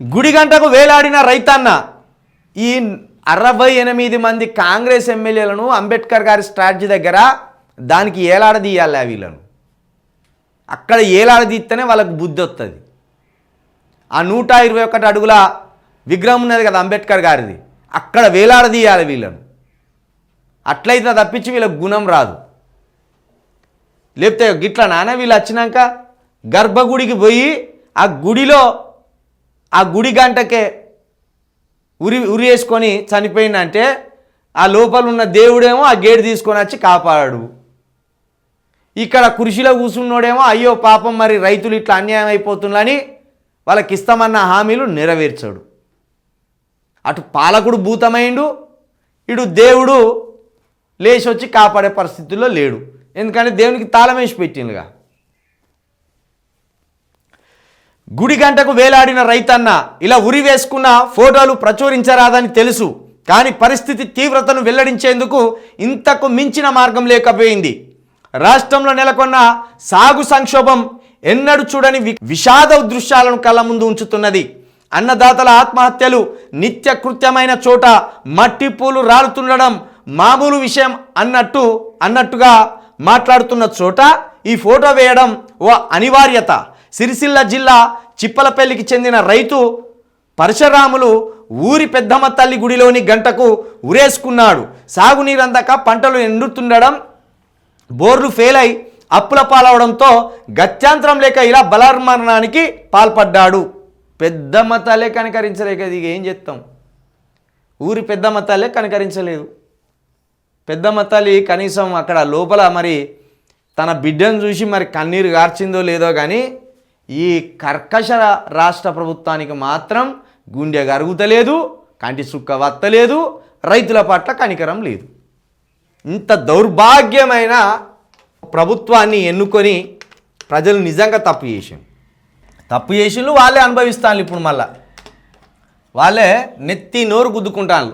గుడి గంటకు వేలాడిన రైతన్న. ఈ అరవై ఎనిమిది మంది కాంగ్రెస్ ఎమ్మెల్యేలను అంబేద్కర్ గారి స్ట్రాటజీ దగ్గర దానికి ఏలాడదీయాలి వీళ్ళను. అక్కడ ఏలాడదీస్తేనే వాళ్ళకు బుద్ధి వస్తుంది ఆ నూట ఇరవై ఒకటి అడుగుల విగ్రహం ఉన్నది కదా అంబేద్కర్ గారిది. అక్కడ వేలాడదీయాలి వీళ్ళను. అట్లయితే తప్పించి వీళ్ళకి గుణం రాదు. లేకపోతే గిట్ల నాన్న వీళ్ళు వచ్చినాక గర్భగుడికి పోయి ఆ గుడిలో ఆ గుడి గంటకే ఉరి ఉరి వేసుకొని చనిపోయిందంటే ఆ లోపల ఉన్న దేవుడేమో ఆ గేటు తీసుకొని వచ్చి కాపాడాడు. ఇక్కడ కృషిలో కూర్చున్నోడేమో అయ్యో పాపం మరి రైతులు ఇట్లా అన్యాయం అయిపోతుందని వాళ్ళకి ఇస్తామన్న హామీలు నెరవేర్చాడు. అటు పాలకుడు భూతమైండు ఇటు దేవుడు లేచి వచ్చి కాపాడే పరిస్థితుల్లో లేడు. ఎందుకంటే దేవునికి తాళం వేసి పెట్టిండుగా. గుడి గంటకు వేలాడిన రైతన్న ఇలా ఉరి వేసుకున్న ఫోటోలు ప్రచురించరాదని తెలుసు. కానీ పరిస్థితి తీవ్రతను వెల్లడించేందుకు ఇంతకు మించిన మార్గం లేకపోయింది. రాష్ట్రంలో నెలకొన్న సాగు సంక్షోభం ఎన్నడూ చూడని వి- విషాద దృశ్యాలను కళ్ళ ముందు ఉంచుతున్నది. అన్నదాతల ఆత్మహత్యలు నిత్య కృత్యమైన చోట మట్టి పూలు రాలుతుండడం మామూలు విషయం అన్నట్టు అన్నట్టుగా మాట్లాడుతున్న చోట ఈ ఫోటో వేయడం ఓ అనివార్యత. సిరిసిల్ల జిల్లా చిప్పలపల్లికి చెందిన రైతు పరశురాములు ఊరి పెద్దమ్మ తల్లి గుడిలోని గంటకు ఉరేసుకున్నాడు. సాగునీరందాక పంటలు ఎండుతుండడం బోర్లు ఫెయిల్ అయి అప్పుల పాలవడంతో గత్యాంతరం లేక ఇలా బలర్మరణానికి పాల్పడ్డాడు. పెద్దమ్మ తల్లే కనికరించలేక ఇక ఏం చేస్తాం ఊరి పెద్దమ్మ తల్లే కనికరించలేదు. పెద్దమ్మ తల్లి కనీసం అక్కడ లోపల మరి తన బిడ్డను చూసి మరి కన్నీరు గార్చిందో లేదో కానీ ఈ కర్కశ రాష్ట్ర ప్రభుత్వానికి మాత్రం గుండె గరుగుతలేదు కంటి సుక్క వత్తలేదు రైతుల పట్ల కనికరం లేదు. ఇంత దౌర్భాగ్యమైన ప్రభుత్వాన్ని ఎన్నుకొని ప్రజలు నిజంగా తప్పు చేసిండు తప్పు చేసిండ్రు వాళ్ళే అనుభవిస్తాను ఇప్పుడు మళ్ళా. వాళ్ళే నెత్తి నోరు గుద్దుకుంటాను